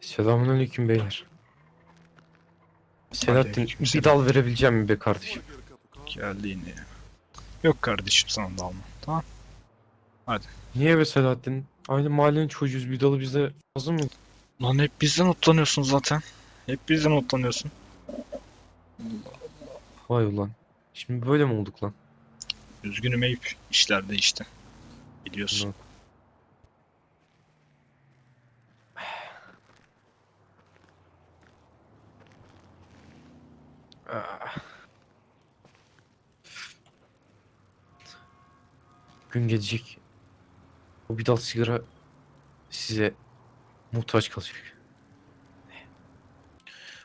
Selamünaleyküm beyler. Selahattin bir dal verebileceğim mi be kardeşim? Geldi yine. Yok kardeşim sana da alma. Tamam. Niye be Selahattin? Aynı mahallenin çocuğuyuz bir dalı bize lazım mı? Lan hep bizden utlanıyorsun zaten. Hep bizden utlanıyorsun. Vay ulan. Şimdi böyle mi olduk lan? Üzgünüm Eyüp. İşler değişti. Biliyorsun. Ulan. Ah. Gün gelecek. O bir dal sigara size muhtaç kalacak.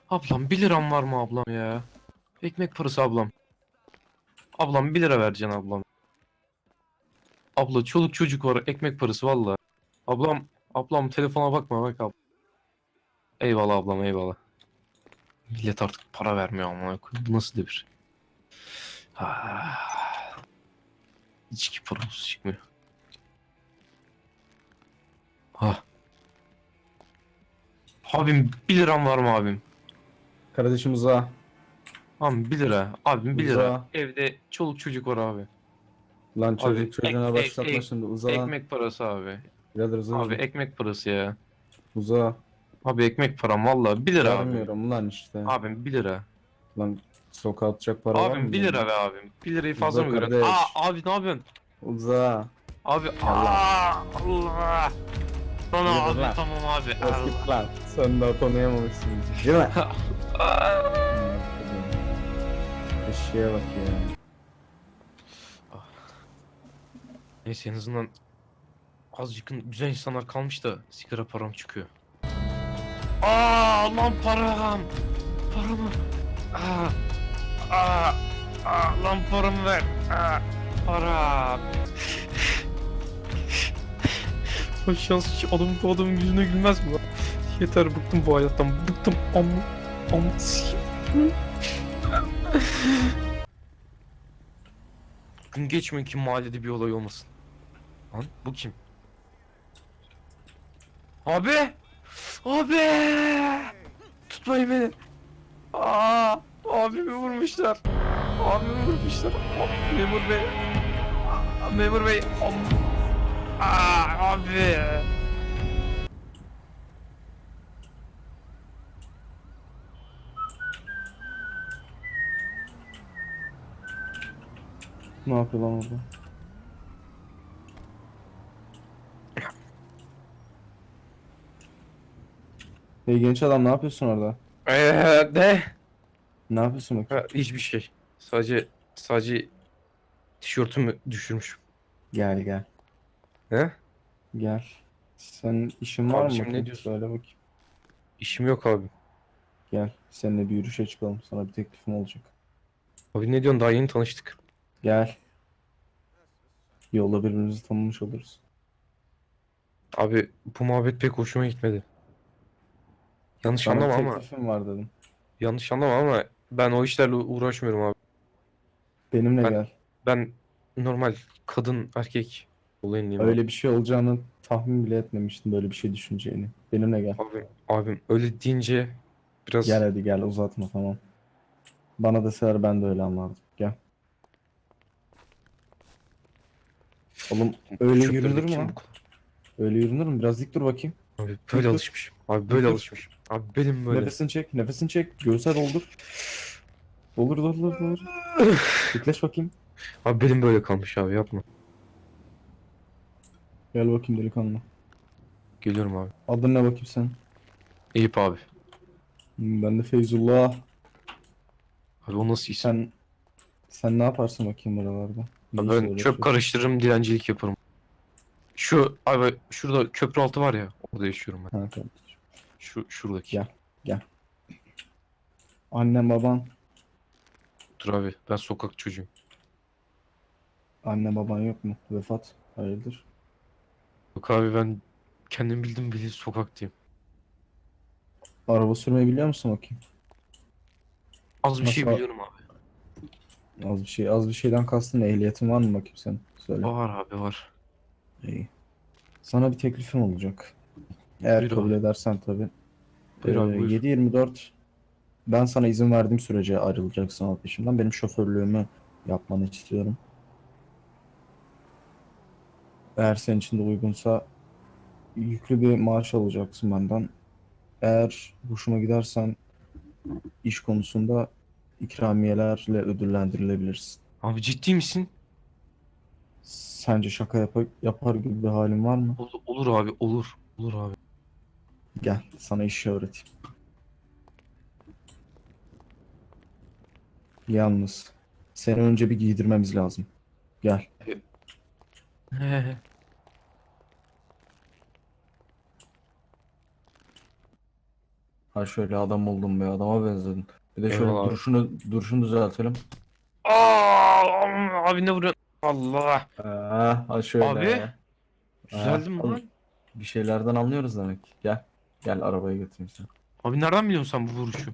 Ablam 1 liram var mı ablam ya? Ekmek parası ablam. Ablam 1 lira vereceksin ablam. Abla çoluk çocuk var ekmek parası valla. Ablam ablam telefona bakma bak abla. Eyvallah ablam eyvallah. Millet artık para vermiyor ama bu nasıl devir? Ah. İçki paramız çıkmıyor. Ha. Abim 1 liram var mı abim? Kardeşim uzağa. Abim 1 lira. Abim 1 lira. Uzağa. Evde çoluk çocuk var abi. Lan çocuk Abi, çocuğuna ek- başlatma ek- şimdi uzağa. Ekmek parası abi. Birader uzağa. Abi ekmek parası ya. uzağa. Abi ekmek param valla 1 lira abi. Vermiyorum lan işte. Abim 1 lira. Lan sokağa atacak para var mı? Abim 1 lira be abim. 1 lirayı fazla mı Uza görüyorsun? kardeş. Aa abi ne yapıyorsun? Uzağa. Abi Allah. Allah. Sana Yürü abi lan. tamam abi. Bas git lan. Sen daha tanıyamamışsın. bizi. Değil mi? Eşeğe bak ya. Neyse en azından azıcık güzel insanlar kalmış da sigara param çıkıyor. Aa lan param. Paramı. Aa. Aa. Aa lan paramı ver. Aa. Param. Ay şans hiç adam bu adamın yüzüne gülmez mi lan? Yeter bıktım bu hayattan. Bıktım amma. Amma. Gün geçmiyor ki mahallede bir olay olmasın. Lan bu kim? Abi! Abi! Tutmayın beni. Aa! Abimi vurmuşlar. Abimi vurmuşlar. Memur bey. Memur bey. Aa, abi. Ne yapıyor lan orada? Hey genç adam ne yapıyorsun orada? Eee ne? Ne yapıyorsun bakayım? Ha, hiçbir şey. Sadece sadece tişörtümü düşürmüşüm. Gel gel. He? Gel. Sen işin var mı? Kardeşim, ne bakayım? diyorsun? Söyle bakayım. İşim yok abi. Gel. Seninle bir yürüyüşe çıkalım. Sana bir teklifim olacak. Abi ne diyorsun daha yeni tanıştık. Gel. Yolda birbirimizi tanımış oluruz. Abi bu muhabbet pek hoşuma gitmedi. Yanlış Sana anlama ama teklifim var dedim. yanlış anlama ama ben o işlerle uğraşmıyorum abi. Benimle Ben- gel. Ben normal kadın erkek olayındayım. abi. Öyle bir şey olacağını tahmin bile etmemiştim böyle bir şey düşüneceğini. Benimle gel. Abi, abim öyle deyince biraz Gel hadi gel uzatma tamam. Bana deseler ben de öyle anlardım. Gel. Oğlum öyle Çöpleri yürünür mü kim lan? bu kadar? Öyle yürünür mü? Biraz dik dur bakayım. Abi böyle dur. alışmışım. Abi böyle dur. alışmışım. Abi benim böyle. Nefesini çek, nefesini çek. Göğsel doldur. Doldur doldur doldur. Dikleş bakayım. Abi benim böyle kalmış abi yapma. Gel bakayım delikanlı. Geliyorum abi. Adın ne bakayım sen? Eyüp abi. Hmm, Ben de Feyzullah. Abi o nasıl isim? Sen sen ne yaparsın bakayım buralarda? Abi ben çöp karıştırırım, dilencilik yaparım. Şu abi şurada köprü altı var ya orada yaşıyorum ben. Ha, kardeşim. Şu şuradaki. Ya. Annem baban, Dur abi ben sokak çocuğuyum. anne baban yok mu? Vefat. Hayırdır? Yok abi ben kendim bildim bile sokaktayım. Araba sürmeyi biliyor musun bakayım? Az bir şey Nasıl- biliyorum abi. Az bir şey, az bir şeyden kastın ne? Ehliyetin var mı bakayım sen? Söyle. Var abi var. İyi. Sana bir teklifim olacak. Eğer Buyur kabul abi. edersen tabii. Buyur abi, Ee, buyur. 7-24 ben sana izin verdiğim sürece ayrılacaksın alt peşimden. Benim şoförlüğümü yapmanı istiyorum. Eğer senin için de uygunsa yüklü bir maaş alacaksın benden. Eğer hoşuma gidersen iş konusunda ikramiyelerle ödüllendirilebilirsin. Abi ciddi misin? Sence şaka yapa- yapar gibi bir halin var mı? Olur, olur abi olur. Olur abi. Gel sana işi öğreteyim. Yalnız seni önce bir giydirmemiz lazım. Gel. Ha şöyle adam oldun be adama benzedin. Bir de şöyle Eyvallah duruşunu duruşunu düzeltelim. Aa, abi ne vuruyorsun? Allah. Ha, ha şöyle. Abi, Düzeldim oğlum, lan. Bir şeylerden anlıyoruz demek. Gel. Gel arabaya götüreyim seni. Abi nereden biliyorsun sen bu vuruşu?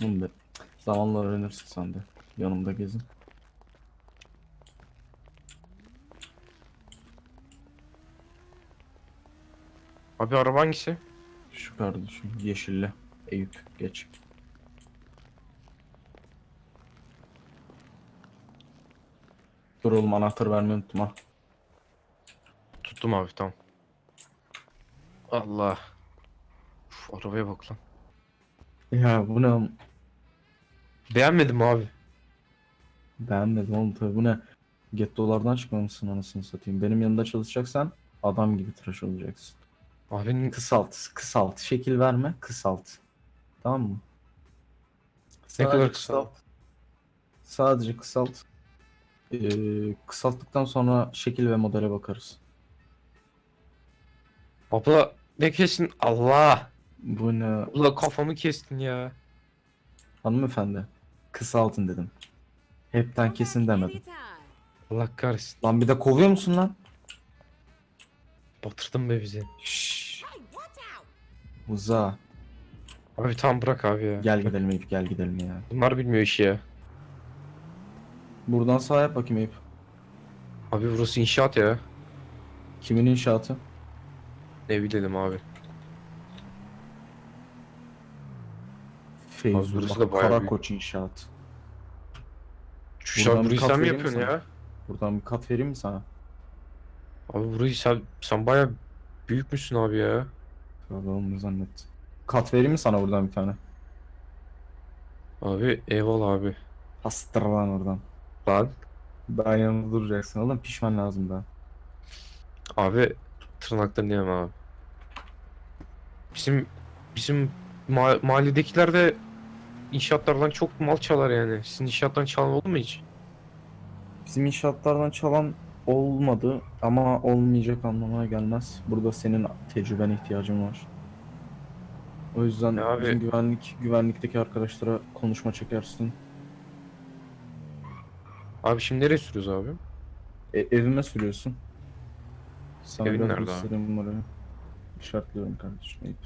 Bunu da zamanla öğrenirsin sen de. Yanımda gezin. Abi araba hangisi? Şu kardeşim yeşilli. Eyüp geç. Dur oğlum anahtarı vermeyi unuttum ha. Tuttum abi tamam. Allah. Uf, arabaya bak lan. Ya bu ne? Beğenmedim abi. Beğenmedim oğlum tabii bu ne? Gettolardan çıkmamışsın anasını satayım. Benim yanında çalışacaksan adam gibi tıraş olacaksın. Abi Kısalt, kısalt. Şekil verme, kısalt. Tamam mı? Ne kadar kısalt? Sadece kısalt. Ee, kısalttıktan sonra şekil ve modele bakarız. Abla ne kesin? Allah. Bu ne? Abla kafamı kestin ya. Hanımefendi. Kısaltın dedim. Hepten kesin demedim. Allah kahretsin. Lan bir de kovuyor musun lan? Batırdın be bizi. Şşş. Uza. Abi tamam bırak abi ya. Gel gidelim Eyüp gel gidelim ya. Bunlar bilmiyor işi ya. Buradan sağ yap bakayım Eyüp. Abi burası inşaat ya. Kimin inşaatı? Ne bilelim abi. Burası da bayağı büyük. Karakoç inşaat. Şu Buradan bir burayı kat sen mi vereyim yapıyorsun sana. ya? Buradan bir kat vereyim mi sana? Abi burayı sen, sen baya büyükmüşsün abi ya. Oğlum ne zannettin? Kat vereyim mi sana buradan bir tane? Abi eyvallah abi. Astır lan oradan. Lan. Ben yanında duracaksın oğlum pişman lazım daha. Abi tırnaklarını yemem abi. Bizim bizim ma mahalledekiler de inşaatlardan çok mal çalar yani. Sizin inşaattan çalan oldu mu hiç? Bizim inşaatlardan çalan olmadı ama olmayacak anlamına gelmez. Burada senin tecrübene ihtiyacın var. O yüzden Ya abi- bizim güvenlik güvenlikteki arkadaşlara konuşma çekersin. Abi şimdi nereye sürüyoruz abi? E, evime sürüyorsun. Sana Evin biraz nerede abi? göstereyim orayı. İşaretliyorum kardeşim.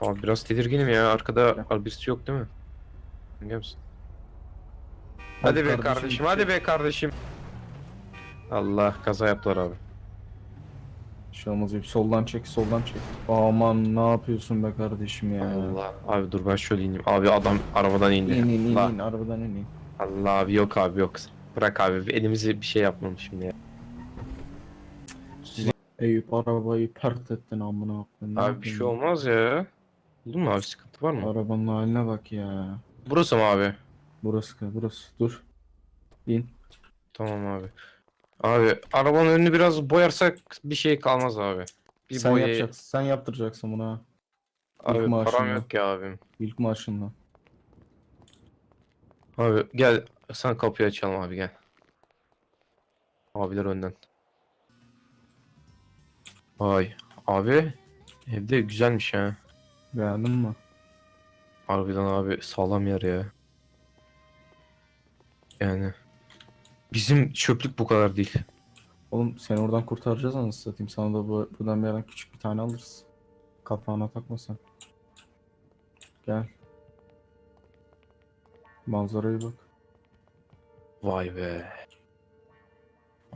Abi biraz tedirginim ya. Arkada birisi yok değil mi? Biliyor musun? Hadi be kardeşim, hadi şey- be kardeşim. Allah kaza yaptılar abi. Şey olmaz. Soldan çek, soldan çek. Aman ne yapıyorsun be kardeşim ya. Allah. Abi dur ben şöyle ineyim. Abi adam arabadan indi. İn in in Allah. in arabadan in in. Allah abi yok abi yok. Bırak abi elimizi bir şey yapmam şimdi ya. Eyüp arabayı pert ettin amına koyayım. Ne Abi bir şey olmaz ya. Buldun mu abi sıkıntı var mı? Arabanın haline bak ya. Burası mı abi? Burası burası. Dur. İn. Tamam abi. Abi arabanın önünü biraz boyarsak bir şey kalmaz abi. Bir sen boya- yapacaksın. Sen yaptıracaksın bunu ha. Abi İlk param yok ya abim. İlk maaşınla. Abi gel sen kapıyı açalım abi gel. Abiler önden. Vay abi evde güzelmiş ha. Beğendin mi? Harbiden abi sağlam yer ya. Yani bizim çöplük bu kadar değil. Oğlum seni oradan kurtaracağız anasını satayım. Sana da bu, buradan bir yerden küçük bir tane alırız. Kafana takma sen. Gel. Manzaraya bak. Vay be.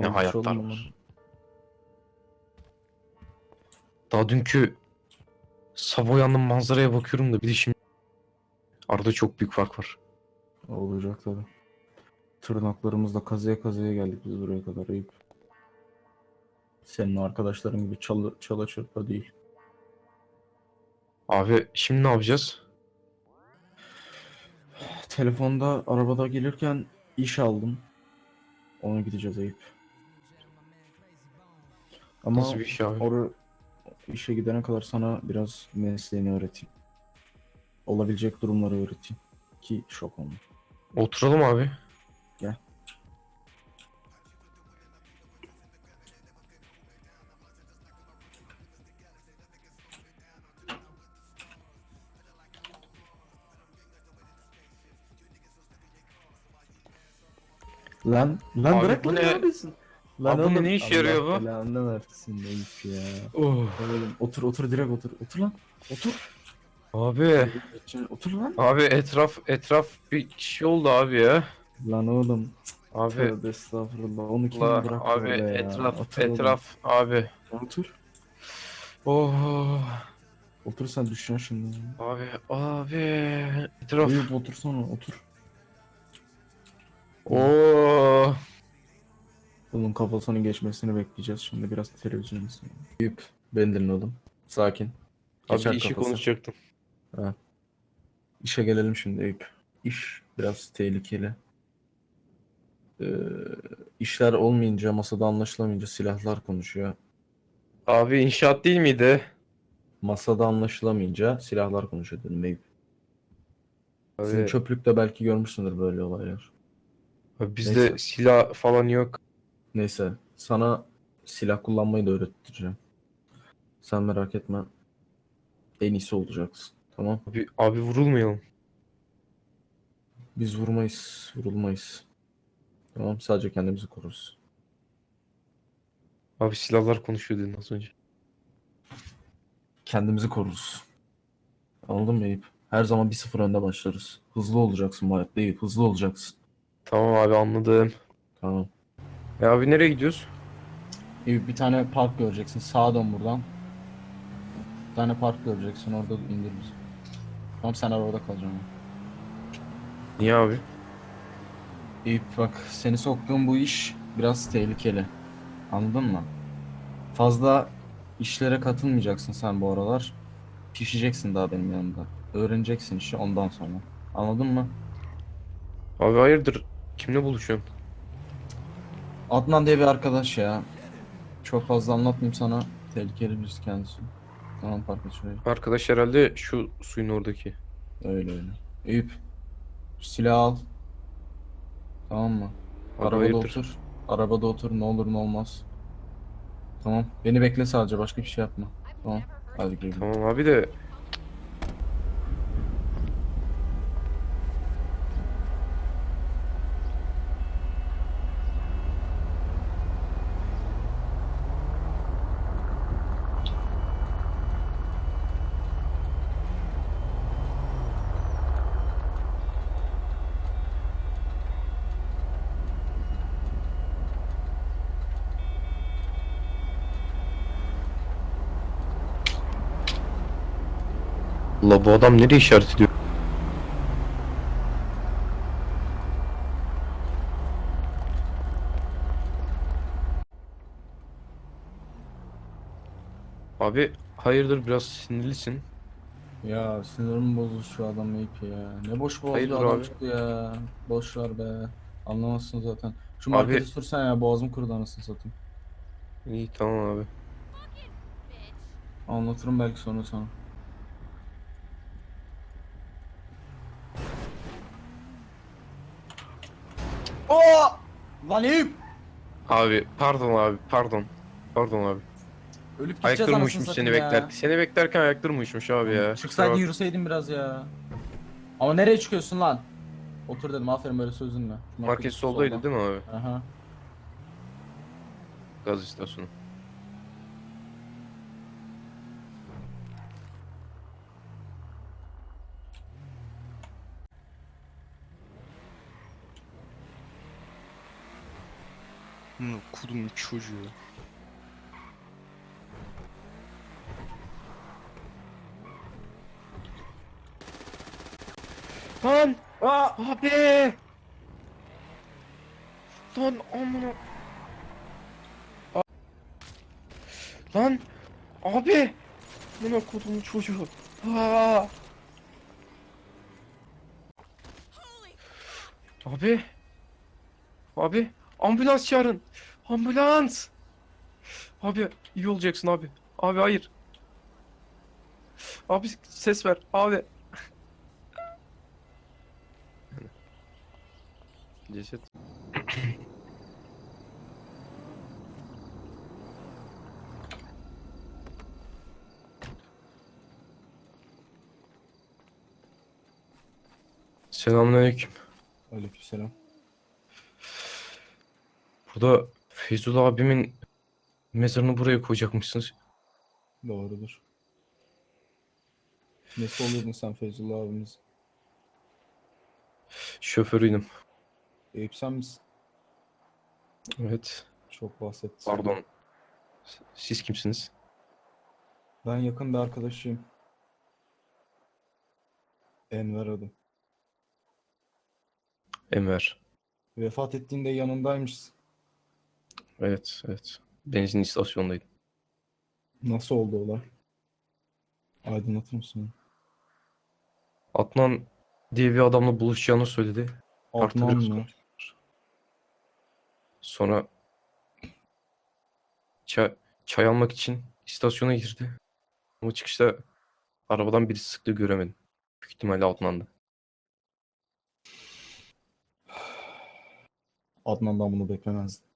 Ne hiç hayatlar olmadı. var. Daha dünkü sabah uyandım manzaraya bakıyorum da bir de şimdi arada çok büyük fark var. Olacak tabii. Tırnaklarımızla kazıya kazıya geldik biz buraya kadar Eyüp. Senin arkadaşların gibi çalı, çala çırpa değil. Abi şimdi ne yapacağız? Telefonda arabada gelirken iş aldım. Ona gideceğiz Eyüp. Ama Nasıl bir şey abi? İşe gidene kadar sana biraz mesleğini öğreteyim. Olabilecek durumları öğreteyim. Ki şok olma. Oturalım abi. Lan lan Abi bırak bu lan, ne? ne yapıyorsun? Abi bu ne işe yarıyor bu? Belanı versin Eyüp ya. Oh. Oğlum, otur otur direkt otur. Otur lan. Otur. Abi. Otur lan. Abi etraf etraf bir şey oldu abi ya. Lan oğlum. Abi. Tövbe estağfurullah. Onu kim Allah, bırak abi öyle ya. etraf Otur oğlum. etraf abi. Otur. Oh. Otur sen düşeceksin şimdi. Abi abi etraf. Eyüp otursana otur. Oh. Bunun kafasının geçmesini bekleyeceğiz şimdi biraz televizyon izleyelim. Dinle oğlum. Sakin. Abi Geçer işi kafası. konuşacaktım. İşe gelelim şimdi Eyüp. İş biraz tehlikeli. Ee, işler olmayınca, masada anlaşılamayınca silahlar konuşuyor. Abi inşaat değil miydi? Masada anlaşılamayınca silahlar konuşuyor dedim Eyüp. Sizin Abi, çöplükte belki görmüşsündür böyle olaylar. Bizde Neyse. silah falan yok. Neyse, sana silah kullanmayı da öğreteceğim. Sen merak etme. En iyisi olacaksın. Tamam? Abi, abi vurulmayalım. Biz vurmayız, vurulmayız. Tamam, sadece kendimizi koruruz. Abi silahlar konuşuyor dedin az önce. Kendimizi koruruz. Anladın mı Eyüp? Her zaman bir sıfır önde başlarız. Hızlı olacaksın bu hayatta Eyüp, hızlı olacaksın. Tamam abi anladım. Tamam. E abi nereye gidiyoruz? Eyüp bir tane park göreceksin. Sağa dön buradan. Bir tane park göreceksin. Orada indir bizi. Tamam sen arabada kalacaksın. Niye abi? Eyüp bak seni soktuğum bu iş biraz tehlikeli. Anladın mı? Fazla işlere katılmayacaksın sen bu aralar. Pişeceksin daha benim yanımda. Öğreneceksin işi ondan sonra. Anladın mı? Abi hayırdır? Kimle buluşuyorsun? Adnan diye bir arkadaş ya. Çok fazla anlatmayayım sana. Tehlikeli birisi kendisi. Tamam park et şurayı. Arkadaş herhalde şu suyun oradaki. Öyle öyle. Eyüp. Silah al. Tamam mı? Arabada hayırdır? otur. Arabada otur ne olur ne olmaz. Tamam. Beni bekle sadece başka bir şey yapma. Tamam. Hadi gidelim. Tamam abi de Allah bu adam nereye işaret ediyor? Abi hayırdır biraz sinirlisin. Ya sinirim bozuldu şu adam Eyüp ya. Ne boş boğaz bir Hayırdır adam abi? çıktı ya. Boş ver be. Anlamazsın zaten. Şu Abi- markete sürsen ya boğazım kurudu anasını satayım. İyi tamam abi. Anlatırım belki sonra sana. Oo! Lan Eyüp! Abi pardon abi pardon. Pardon abi. Ölüp gideceğiz Ayaklarım anasını seni satayım ya. bekler. Seni beklerken ayaklarım uyuşmuş abi ya. Çıksaydın Kusura bak- yürüseydin biraz ya. Ama nereye çıkıyorsun lan? Otur dedim aferin böyle söz dinle. Şu Market soldaydı solda. değil mi abi? Aha. Gaz istasyonu. Kudumun çocuğu. Lan! Aa, abi! Lan amına. A- Lan! Abi! Buna kodumun çocuğu. Aa! Abi! Abi! Ambulans çağırın! Ambulans! Abi iyi olacaksın abi. Abi hayır. Abi ses ver. Abi. Ceset. Selamünaleyküm. Aleykümselam. Burada Feyzullah abimin mezarını buraya koyacakmışsınız. Doğrudur. Nesi oluyordun sen Feyzullah abimiz? Şoförüydüm. Eyüp sen misin? Evet. Çok bahsettin. Pardon. Siz kimsiniz? Ben yakın bir arkadaşıyım. Enver adım. Enver. Vefat ettiğinde yanındaymışsın. Evet, evet. Benzin istasyonundaydım. Nasıl oldu olay? Aydınlatır mısın? Adnan diye bir adamla buluşacağını söyledi. Adnan Tartılıyoruz mı? Sonra çay, çay almak için istasyona girdi. Ama çıkışta arabadan birisi sıktı göremedim. Büyük ihtimalle Adnan'dı. Adnan'dan bunu beklemezdim.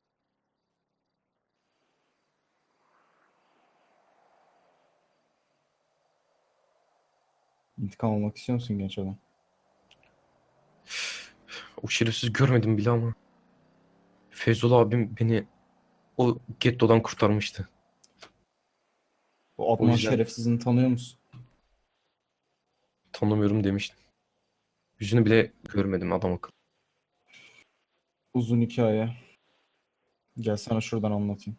İntikam almak istiyor musun genç adam? O şerefsiz görmedim bile ama. Feyzullah abim beni o gettodan kurtarmıştı. Bu Adnan yüzden- şerefsizini tanıyor musun? Tanımıyorum demiştim. Yüzünü bile görmedim adam akıllı. Uzun hikaye. Gel sana şuradan anlatayım.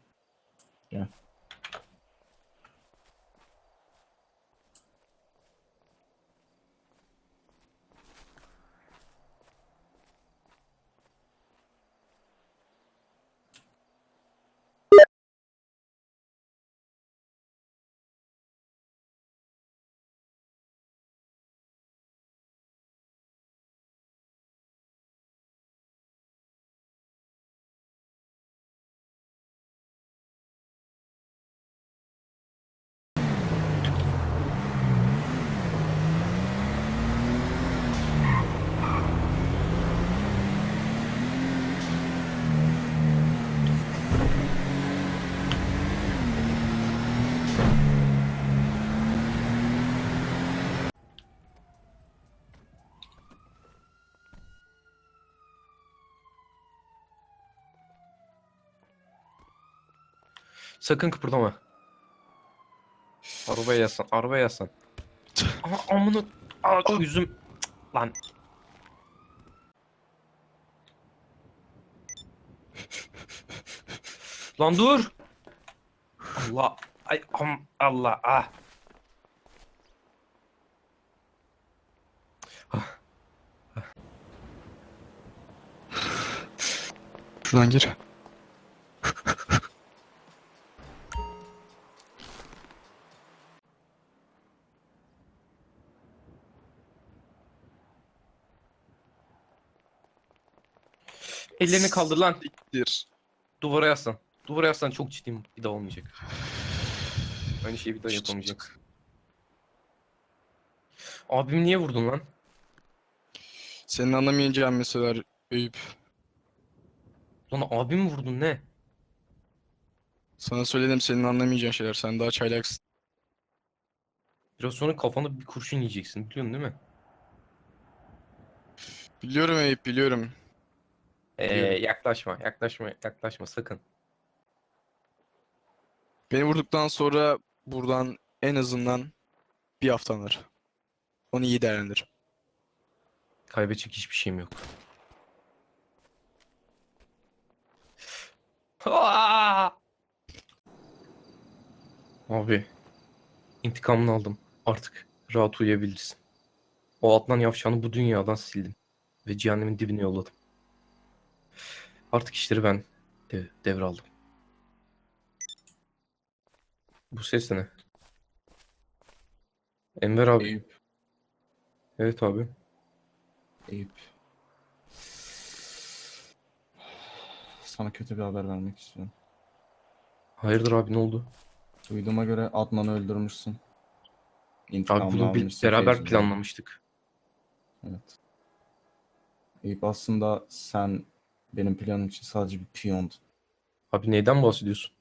Sakın kıpırdama. Arabaya yaslan, arabaya yaslan. Aa, amına... Aa, yüzüm... Cık, Lan. Lan dur! Allah... Ay am... Allah ah! Şuradan gir. Ellerini kaldır lan. Gir. Duvara yaslan. Duvara yaslan çok ciddiyim. Bir daha olmayacak. Aynı şeyi bir daha yapamayacak. Abim niye vurdun lan? Senin anlamayacağın meseleler Eyüp. Lan abim mi vurdun ne? Sana söyledim senin anlamayacağın şeyler. Sen daha çaylaksın. Biraz sonra kafana bir kurşun yiyeceksin biliyorsun değil mi? Biliyorum Eyüp biliyorum. Ee, yaklaşma, yaklaşma, yaklaşma sakın. Beni vurduktan sonra buradan en azından bir haftan var. Onu iyi değerlendir. Kaybedecek hiçbir şeyim yok. Aa! Abi. intikamını aldım. Artık rahat uyuyabilirsin. O Adnan Yavşan'ı bu dünyadan sildim. Ve cehennemin dibine yolladım. Artık işleri ben de devraldım. Bu ses de ne? Enver abi. Eyüp. Evet abi. Eyüp. Sana kötü bir haber vermek istiyorum. Hayırdır abi ne oldu? Duyduğuma göre Adnan'ı öldürmüşsün. Abi İntikamını bunu bir- beraber Feyzullah. planlamıştık. Evet. Eyüp aslında sen benim planım için sadece bir piyondun. Abi neyden bahsediyorsun?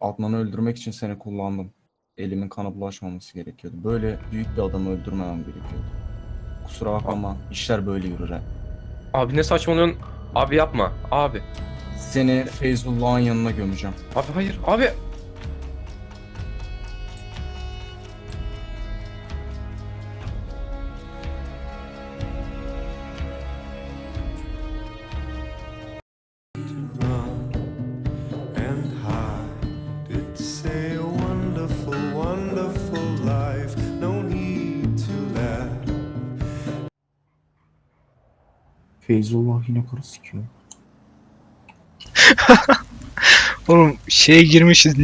Adnan'ı öldürmek için seni kullandım. Elimin kana bulaşmaması gerekiyordu. Böyle büyük bir adamı öldürmemem gerekiyordu. Kusura bakma ama işler böyle yürür. Abi ne saçmalıyorsun? Abi yapma. Abi. Seni Feyzullah'ın yanına gömeceğim. Abi hayır. Abi. Yine karı sikiyor. Oğlum şeye girmişiz